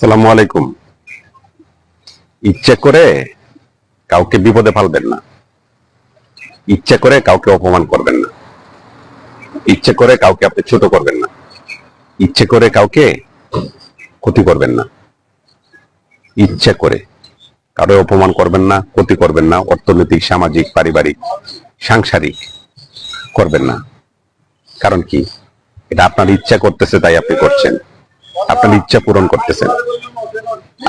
সালামু আলাইকুম। ইচ্ছে করে কাউকে বিপদে ফেলবেন না। ইচ্ছে করে কাউকে অপমান করবেন না। ইচ্ছে করে কাউকে আপনি ছোট করবেন না। ইচ্ছে করে কাউকে ক্ষতি করবেন না। ইচ্ছে করে কারও অপমান করবেন না, ক্ষতি করবেন না, অর্থনৈতিক, সামাজিক, পারিবারিক, সাংসারিক করবেন না। কারণ কি? এটা আপনার ইচ্ছা করতেছে, তাই আপনি করছেন। আপনার ইচ্ছা পূরণ করতেছেন।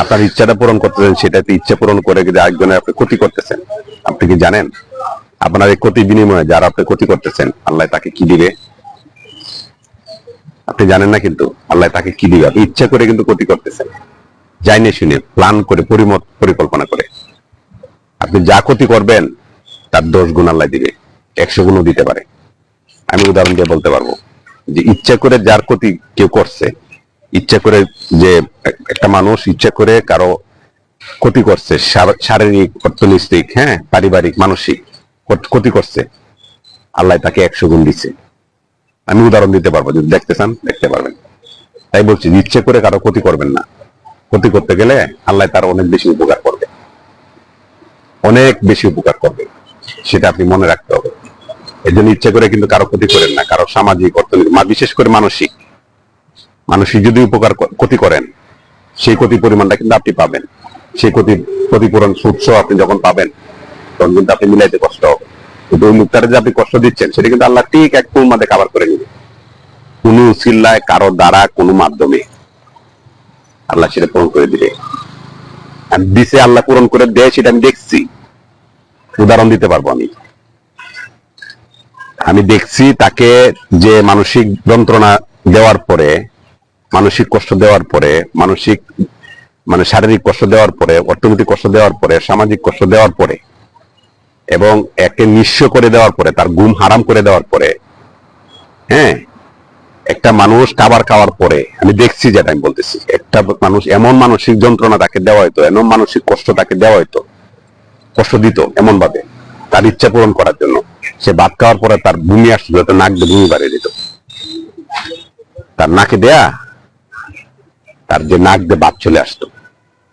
আপনার ইচ্ছাটা পূরণ করতেছেন সেটাতে ইচ্ছা পূরণ করে কিন্তু আরেকজনের আপনি ক্ষতি করতেছেন। আপনি কি জানেন? আপনার এই ক্ষতি বিনিময়ে যারা আপনি ক্ষতি করতেছেন, আল্লাহ তাকে কি দিবে? আপনি জানেন না কিন্তু আল্লাহ তাকে কি দিবে? আপনি ইচ্ছা করে কিন্তু ক্ষতি করতেছেন। যাইনি শুনে, প্ল্যান করে, পরিমত, পরিকল্পনা করে। আপনি যা ক্ষতি করবেন, তার দশ গুণ আল্লাহ দিবে। একশো গুণও দিতে পারে। আমি উদাহরণ দিয়ে বলতে পারব যে ইচ্ছা করে যার ক্ষতি কেউ করছে ইচ্ছা করে যে একটা মানুষ ইচ্ছা করে কারও ক্ষতি করছে শারীরিক, অর্থনৈতিক হ্যাঁ পারিবারিক, মানসিক ক্ষতি করছে। আল্লাহ তাকে একশো গুণ দিচ্ছে আমি উদাহরণ দিতে পারব, যদি দেখতে চান, দেখতে পারবেন। তাই বলছি, ইচ্ছে করে কারও ক্ষতি করবেন না। ক্ষতি করতে গেলে আল্লাহ তার অনেক বেশি উপকার করবে। অনেক বেশি উপকার করবে। সেটা আপনি মনে রাখতে হবে। এই জন্য ইচ্ছে করে কিন্তু কারও ক্ষতি করেন না। কারও সামাজিক, অর্থনৈতিক বিশেষ করে মানসিক। মানসিক যদি উপকার ক্ষতি করেন, সেই ক্ষতি পরিমাণটা কিন্তু আপনি পাবেন। সেই ক্ষতি, ক্ষতিপূরণ সুৎস আপনি যখন পাবেন, তখন কিন্তু আপনি মিলাইতে কষ্ট হবে। কিন্তু ওই লোকটারে যে আপনি কষ্ট দিচ্ছেন, সেটা কিন্তু আল্লাহ ঠিক এক মাঝে কাবার করে নেবে। কোনো চিল্লায়, কারও দ্বারা, কোনো মাধ্যমে। আল্লাহ সেটা পূরণ করে দিবে। দিছে আল্লাহ পূরণ করে দেয়, সেটা আমি দেখছি। উদাহরণ দিতে পারব আমি। আমি দেখছি তাকে যে মানসিক যন্ত্রণা দেওয়ার পরে মানসিক কষ্ট দেওয়ার পরে, মানসিক মানে শারীরিক কষ্ট দেওয়ার পরে, অর্থনৈতিক কষ্ট দেওয়ার পরে, সামাজিক কষ্ট দেওয়ার পরে, এবং একে নিঃস্ব করে দেওয়ার পরে, তার ঘুম হারাম করে দেওয়ার পরে হ্যাঁ একটা মানুষ খাবার খাওয়ার পরে, আমি দেখছি যেটা আমি বলতেছি, একটা মানুষ এমন মানসিক যন্ত্রণা তাকে দেওয়া হয়তো এমন মানসিক কষ্ট তাকে দেওয়া হয়তো কষ্ট দিত এমন ভাবে তার ইচ্ছা পূরণ করার জন্য, সে ভাত খাওয়ার পরে তার ভূমি যাতে নাক দিয়ে ভূমি বাড়িয়ে দিত। তার নাকে দেয়া তার যে নাক দিয়ে বাদ চলে আসতো,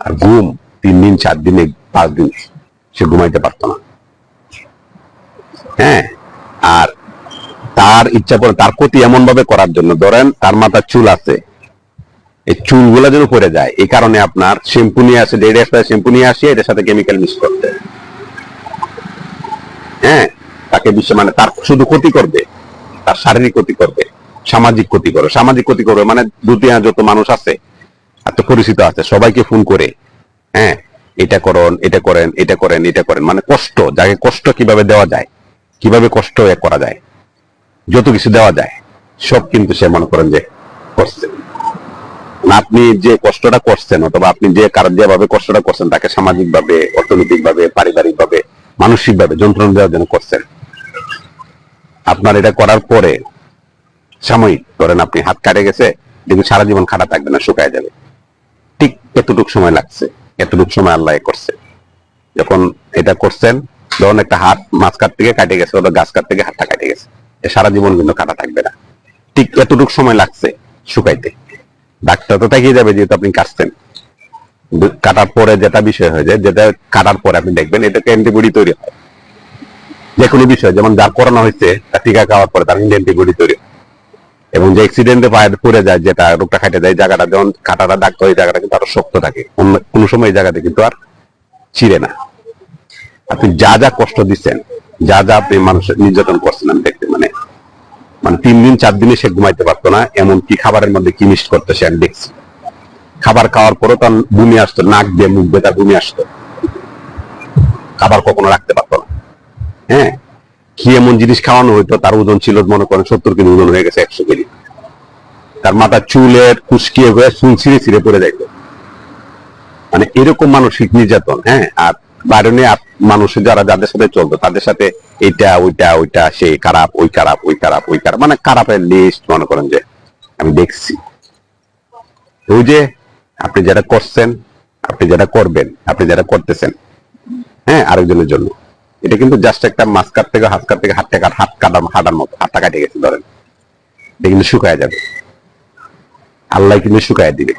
আর ঘুম তিন দিন, চার দিনে, পাঁচ দিন সে ঘুমাইতে পারতো না। হ্যাঁ আর তার ইচ্ছা করে তার ক্ষতি এমন ভাবে করার জন্য, ধরেন তার মাথার চুল আছে, এই চুলগুলো যেন পড়ে যায়, এই কারণে আপনার শ্যাম্পু নিয়ে আসে দেড় একটা শ্যাম্পু নিয়ে আসে, এটার সাথে কেমিক্যাল মিক্স করতে। হ্যাঁ তাকে বিশ্ব মানে তার শুধু ক্ষতি করবে, তার শারীরিক ক্ষতি করবে, সামাজিক ক্ষতি করবে, সামাজিক ক্ষতি করবে মানে দুটিয়া যত মানুষ আছে এত পরিচিত আছে, সবাইকে ফোন করে হ্যাঁ এটা করুন, এটা করেন এটা করেন এটা করেন মানে কষ্ট, যাকে কষ্ট কীভাবে দেওয়া যায়, কীভাবে কষ্ট করা যায়, যত কিছু দেওয়া যায়, সব কিন্তু সে মনে করেন যে করছে। আপনি যে কষ্টটা করছেন, অথবা আপনি যে কারণ যেভাবে কষ্টটা করছেন, তাকে সামাজিক ভাবে অর্থনৈতিক ভাবে পারিবারিক ভাবে মানসিক ভাবে যন্ত্রণা দেওয়ার জন্য করছেন। আপনার এটা করার পরে সাময়িক, ধরেন আপনি হাত কাটে গেছে, কিন্তু সারা জীবন খাটা থাকবে না, শুকায় যাবে। এতটুক সময় লাগছে, এতটুক সময় আল্লাহ করছে। যখন এটা করছেন, ধরুন একটা হাত মাছ কাট থেকে কাটে গেছে ওটা গাছ কাট থেকে হাতটা কাটে গেছে সারা জীবন কিন্তু কাটা থাকবে না। ঠিক এতটুক সময় লাগছে শুকাইতে। ডাক্তার তো তাকিয়ে যাবে যেহেতু আপনি কাটছেন। কাটার পরে যেটা বিষয় হয়ে যায়, যেটা কাটার পরে আপনি দেখবেন, এটাকে অ্যান্টিবডি তৈরি হয়। যে কোনো বিষয়, যেমন যার করোনা হয়েছে টিকা খাওয়ার পরে তার কিন্তু অ্যান্টিবডি তৈরি হয়। এবং যে অ্যাক্সিডেন্টে পায়ে পড়ে যায়, যেটা রোগটা খাইতে যায় জায়গাটা যেমন কাটাটা দাগ হয় জায়গাটা কিন্তু আরও শক্ত থাকে। অন্য কোনো সময় এই জায়গাতে কিন্তু আর ছিঁড়ে না। আপনি যা যা কষ্ট দিচ্ছেন, যা যা আপনি মানুষের নির্যাতন করছেন, আমি দেখতে মানে মানে তিন দিন, চার দিনে সে ঘুমাইতে পারতো না এমন কি খাবারের মধ্যে কি মিক্স করতেছে আমি দেখছি। খাবার খাওয়ার পরেও তার বমি আসতো, নাক দিয়ে মুখ দিয়ে তার বমি আসতো। খাবার কখনো রাখতে পারতো না। হ্যাঁ? কি এমন জিনিস খাওয়ানো হইতো? তার ওজন ছিল, মনে করেন, সত্তর কেজি ওজন হয়ে গেছে, একশো কেজি। তার মাথার চুলের কুচকিয়ে হয়ে চুল ছিঁড়ে ছিঁড়ে পড়ে যাইতো। মানে এরকম মানসিক নির্যাতন হ্যাঁ? আর বাইরে মানুষ যারা যাদের সাথে চলতো, তাদের সাথে এইটা, ওইটা ওইটা সেই খারাপ, ওই খারাপ ওই খারাপ ওই খারাপ মানে খারাপের লিস্ট মনে করেন যে আমি দেখছি। ওই যে আপনি যেটা করছেন, আপনি যেটা করবেন, আপনি যেটা করতেছেন হ্যাঁ? আরেকজনের জন্য। এটা কিন্তু জাস্ট একটা মাছ কাট থেকে হাত কাট থেকে হাত থেকে হাত কাটার হাঁটার মতো হাতটা কাটে গেছে, ধরেন। এটা কিন্তু শুকায় যাবে। আল্লাহ কিন্তু শুকায় দিবে।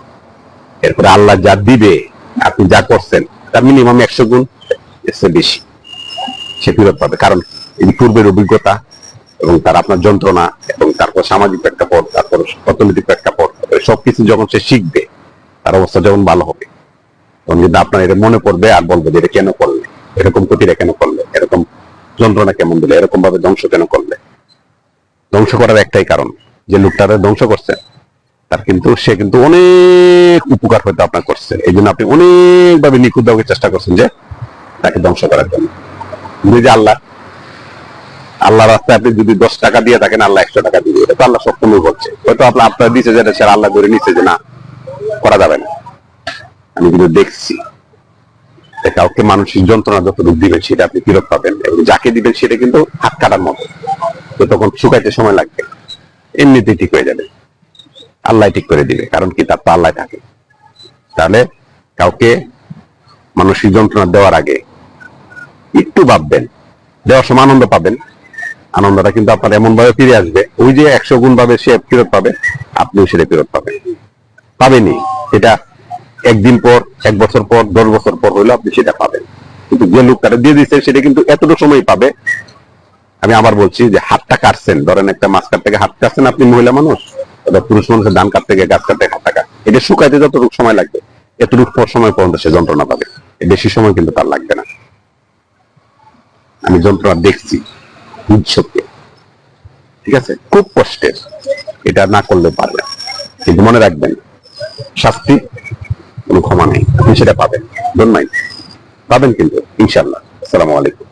এরপরে আল্লাহ যা দিবে, আপনি যা করছেন, তার মিনিমাম একশো গুণ বেশি সে ফেরত পাবে। কারণ এই পূর্বের অভিজ্ঞতা এবং তার আপনার যন্ত্রণা এবং তারপর সামাজিক প্রেক্ষাপট, তারপর অর্থনৈতিক প্রেক্ষাপট সবকিছু যখন সে শিখবে, তার অবস্থা যখন ভালো হবে, তখন কিন্তু আপনার এটা মনে পড়বে আর বলবে যে এটা কেন করলে? এরকম ক্ষতিটা কেন করলে? এরকম যন্ত্রণা কেমন দিলে? এরকম ভাবে ধ্বংস কেন করলে? ধ্বংস করার একটাই কারণ, যে লোকটারে ধ্বংস করছে, তার কিন্তু সে কিন্তু অনেক উপকার হয়তো আপনার করছে। এই জন্য আপনি অনেক ভাবে নিখুঁত ভাবে চেষ্টা করছেন যে তাকে ধ্বংস করার জন্য। যে আল্লাহ আল্লাহ রাস্তায় আপনি যদি দশ টাকা দিয়ে থাকেন, আল্লাহ একশো টাকা দিবে এটা তো আল্লাহ সবসময় বলছে হয়তো আপনার আপনার দিচ্ছে যেটা সে আল্লাহ ধরে নিচ্ছে যে না, করা যাবে না। আমি কিন্তু দেখছি। যে কাউকে মানসিক যন্ত্রণা যতটুকু দিবেন সেটা আপনি ফেরত পাবেন এবং যাকে দিবেন সেটা কিন্তু হাত কাটার মতো। তো তখন শুকাইতে সময় লাগবে। এমনিতেই ঠিক হয়ে যাবে। আল্লাহ ঠিক করে দিবে, কারণ কি তার তো আল্লাহ থাকে। তাহলে কাউকে মানসিক যন্ত্রণা দেওয়ার আগে একটু ভাববেন, দেওয়ার সময় আনন্দ পাবেন। আনন্দটা কিন্তু আপনার এমন ভাবে ফিরে আসবে, ওই যে একশো গুণ ভাবে সে ফেরত পাবে, আপনিও সেটা ফেরত পাবেন। পাবেনি সেটা একদিন পর, এক বছর পর, দশ বছর পর হইলে আপনি সেটা পাবেন। কিন্তু যে লোকটা দিয়ে দিচ্ছে সেটা কিন্তু এতটুকু সময় পাবে। আমি আবার বলছি যে হাতটা কাটছেন। ধরেন একটা মাছ কাটতে গিয়ে হাত কাটছেন আপনি মহিলা মানুষ, অথবা পুরুষ মানুষের ধান কাটতে গিয়ে গাছ কাটতে হাতটা কাট। এটা শুকাইতে যতটুকু সময় লাগবে, এতটুকু পর সময় পর্যন্ত সে যন্ত্রণা পাবে। বেশি সময় কিন্তু তার লাগবে না। আমি যন্ত্রণা দেখছি নিঃশব্দে ঠিক আছে? খুব কষ্টের। এটা না করলে পারবে কিন্তু মনে রাখবেন, শাস্তি কোনো ক্ষমা নেই। আপনি সেটা পাবেন। ডোন্ট মাইন্ড পাবেন কিন্তু ইনশাল্লাহ আসসালামু আলাইকুম।